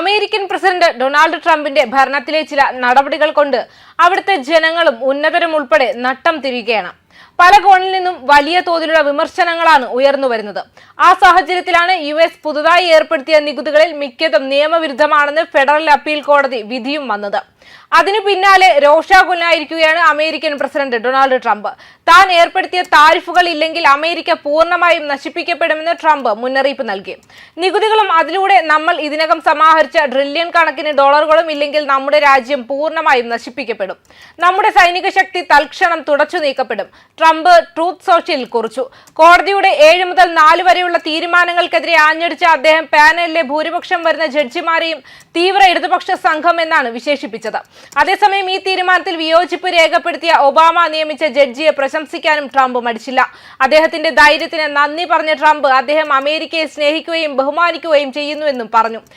American president Donald ട്രംപിന്റെ ഭരണത്തിലെ ചില നടപടികൾ കൊണ്ട് അവിടുത്തെ ജനങ്ങളും ഉന്നതരും ഉൾപ്പെടെ നട്ടം തിരികെയാണ് പല കോണിൽ നിന്നും വലിയ തോതിലുള്ള വിമർശനങ്ങളാണ് ഉയർന്നു വരുന്നത്. ആ സാഹചര്യത്തിലാണ് യു എസ് പുതുതായി ഏർപ്പെടുത്തിയ നികുതികളിൽ മിക്കതും നിയമവിരുദ്ധമാണെന്ന് ഫെഡറൽ അപ്പീൽ കോടതി വിധിയും വന്നത്. അതിനു പിന്നാലെ രോഷാകുലനായിരിക്കുകയാണ് അമേരിക്കൻ പ്രസിഡന്റ് ഡൊണാൾഡ് ട്രംപ്. താൻ ഏർപ്പെടുത്തിയ താരിഫുകൾ ഇല്ലെങ്കിൽ അമേരിക്ക പൂർണമായും നശിപ്പിക്കപ്പെടുമെന്ന് ട്രംപ് മുന്നറിയിപ്പ് നൽകി. നികുതികളും അതിലൂടെ നമ്മൾ ഇതിനകം സമാഹരിച്ച ട്രില്യൺ കണക്കിന് ഡോളറുകളും ഇല്ലെങ്കിൽ നമ്മുടെ രാജ്യം പൂർണമായും നശിപ്പിക്കപ്പെടും. നമ്മുടെ സൈനിക ശക്തി തൽക്ഷണം തുടച്ചു നീക്കപ്പെടും. ട്രംപ് ട്രൂത്ത് സോഷ്യലിൽ കുറിച്ചു. കോടതിയുടെ ഏഴ് മുതൽ നാല് വരെയുള്ള തീരുമാനങ്ങൾക്കെതിരെ ആഞ്ഞടിച്ച അദ്ദേഹം പാനലിലെ ഭൂരിപക്ഷം വരുന്ന ജഡ്ജിമാരെയും തീവ്ര ഇടതുപക്ഷ സംഘം എന്നാണ് വിശേഷിപ്പിച്ചത്. അതേസമയം ഈ തീരുമാനത്തിൽ വിയോജിപ്പ് രേഖപ്പെടുത്തിയ ഒബാമ നിയമിച്ച ജഡ്ജിയെ പ്രശംസിക്കാനും ട്രംപ് മടിച്ചില്ല. അദ്ദേഹത്തിന്റെ ധൈര്യത്തിന് നന്ദി പറഞ്ഞ ട്രംപ് അദ്ദേഹം അമേരിക്കയെ സ്നേഹിക്കുകയും ബഹുമാനിക്കുകയും ചെയ്യുന്നുവെന്നും പറഞ്ഞു.